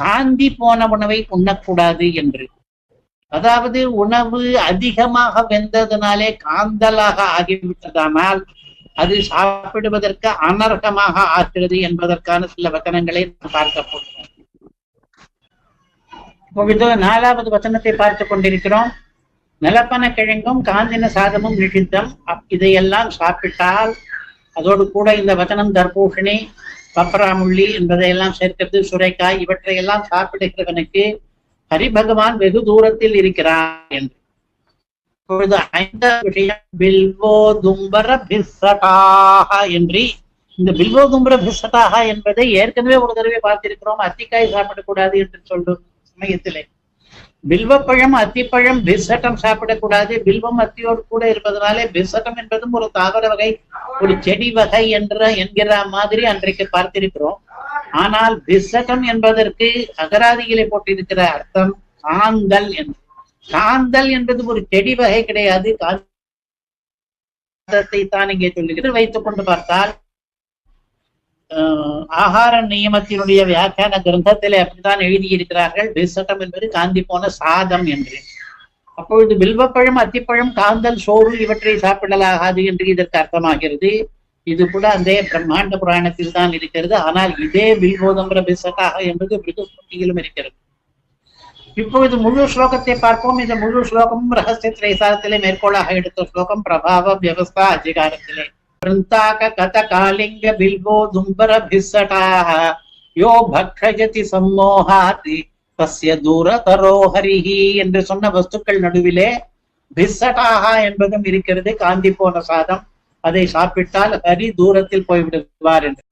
காந்தி போன உணவை உண்ணக்கூடாது என்று. அதாவது உணவு அதிகமாக வெந்ததுனாலே காந்தலாக ஆகிவிட்டதானால் அது சாப்பிடுவதற்கு அனர்கமாக ஆகிறது என்பதற்கான சில வசனங்களை நாம் பார்க்க போகிறோம். இப்பொழுது நாலாவது வசனத்தை பார்த்து கொண்டிருக்கிறோம். நிலப்பன கிழங்கும் காந்தின சாதமும் நிஷித்தம் இதையெல்லாம் சாப்பிட்டால் அதோடு கூட இந்த வச்சனம் தர்பூஷணி பப்பராமுள்ளி என்பதையெல்லாம் சேர்க்கிறது சுரைக்காய். இவற்றையெல்லாம் சாப்பிடுகிறவனுக்கு ஹரி பகவான் வெகு தூரத்தில் இருக்கிறார் என்று. இப்பொழுது ஐந்தாவது விஷயம் பில்வோ தும்பர பிசட்டாக என்று. இந்த பில்வோ தும்பர பிசட்டாக என்பதை ஏற்கனவே ஒரு தடவை பார்த்திருக்கிறோம். அத்திக்காய் சாப்பிடக்கூடாது என்று சொல்லும் சமயத்திலே. பில்வப்பழம் அத்திப்பழம் பிசட்டம் சாப்பிடக்கூடாது. பில்வம் அத்தியோடு கூட இருப்பதனாலே பிசட்டம் என்பதும் ஒரு தாவர வகை ஒரு செடி வகை என்ற என்கிற மாதிரி அன்றைக்கு பார்த்திருக்கிறோம். ஆனால் விசகம் என்பதற்கு அகராதியிலே போட்டிருக்கிற அர்த்தம் காந்தல் என்று. காந்தல் என்பது ஒரு செடி வகை கிடையாது. காந்தத்தை தான் இங்கே சொல்லுகிறது. வைத்துக் கொண்டு பார்த்தால் ஆஹ், ஆகார நியமத்தினுடைய வியாக்கியான கிரந்தத்திலே அப்படித்தான் எழுதியிருக்கிறார்கள். விசகம் என்பது காந்தி போன சாதம் என்று. அப்பொழுது பில்வப்பழம் அத்திப்பழம் காந்தல் சோறு இவற்றை சாப்பிடலாகாது என்று இதற்கு அர்த்தமாகிறது. இது கூட அந்த பிரம்மாண்ட புராணத்தில் தான் இருக்கிறது. ஆனால் இதே பில்வோதம்பர பிசட்டாக என்பது மிருகஸ்மிருதியிலும் இருக்கிறது. இப்பொழுது முழு ஸ்லோகத்தை பார்ப்போம். இந்த முழு ஸ்லோகமும் ரகசிய திரைசாரத்திலே மேற்கோளாக எடுத்த ஸ்லோகம் பிரபாவ வியவஸ்தா அதிகாரத்திலே. பிருந்தாக கத காலிங்க பில்வோ தும்பர பிசட்டாக யோ பக்ஷயதி சம்மோகாதி தஸ்ய தூர தரோஹரிஹி என்று சொன்ன வஸ்துக்கள் நடுவிலே பிஸ்ஸட்டாக என்பதும் இருக்கிறது காந்தி போன சாதம். அதை சாப்பிட்டால் ஹரி தூரத்தில் போய்விடுவார் என்று.